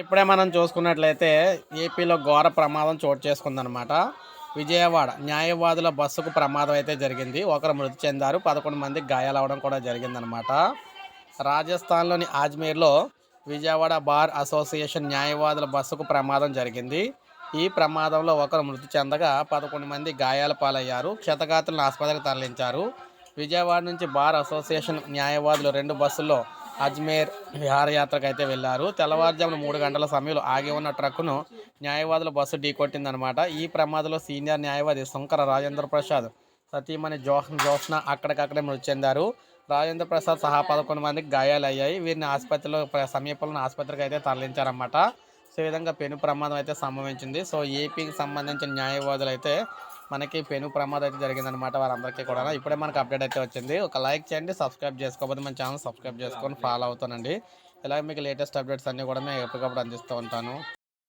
ఇప్పుడే మనం చూసుకున్నట్లయితే ఏపీలో ఘోర ప్రమాదం చోటు చేసుకుందనమాట విజయవాడ న్యాయవాదుల బస్సుకు ప్రమాదం అయితే జరిగింది. ఒకరు మృతి చెందారు. పదకొండు మంది గాయాలవడం కూడా జరిగిందనమాట రాజస్థాన్లోని అజ్మీర్లో విజయవాడ బార్ అసోసియేషన్ న్యాయవాదుల బస్సుకు ప్రమాదం జరిగింది. ఈ ప్రమాదంలో ఒకరు మృతి చెందగా పదకొండు మంది గాయాల పాలయ్యారు. క్షతగాతులను ఆసుపత్రికి తరలించారు. విజయవాడ నుంచి బార్ అసోసియేషన్ న్యాయవాదులు రెండు బస్సుల్లో అజ్మేర్ విహారయాత్రకు అయితే వెళ్ళారు తెల్లవారుజామున మూడు గంటల సమయంలో ఆగి ఉన్న ట్రక్కును న్యాయవాదుల బస్సు ఢీకొట్టిందనమాట ఈ ప్రమాదంలో సీనియర్ న్యాయవాది శంకర రాజేంద్ర ప్రసాద్ సతీమణి జోహన్ జోష్న అక్కడికక్కడే మృతి చెందారు. రాజేంద్ర ప్రసాద్ సహా పదకొండు మందికి గాయాలయ్యాయి. వీరిని ఆసుపత్రిలో సమీపంలో ఆసుపత్రికి అయితే తరలించారన్నమాట. సో ఈ విధంగా పెను ప్రమాదం అయితే సంభవించింది. సో ఏపీకి సంబంధించిన న్యాయవాదులు అయితే మనకి పెను ప్రమాదం అయితే జరిగిందనమాట వారందరికీ కూడా ఇప్పుడే మనకు అప్డేట్ అయితే వచ్చింది. ఒక లైక్ చేయండి సబ్స్క్రైబ్ చేసుకోకపోతే మన ఛానల్ సబ్స్క్రైబ్ చేసుకొని ఫాలో అవుతానండి. ఇలాగే మీకు లేటెస్ట్ అప్డేట్స్ అన్నీ కూడా నేను ఎప్పటికప్పుడు అందిస్తూ ఉంటాను.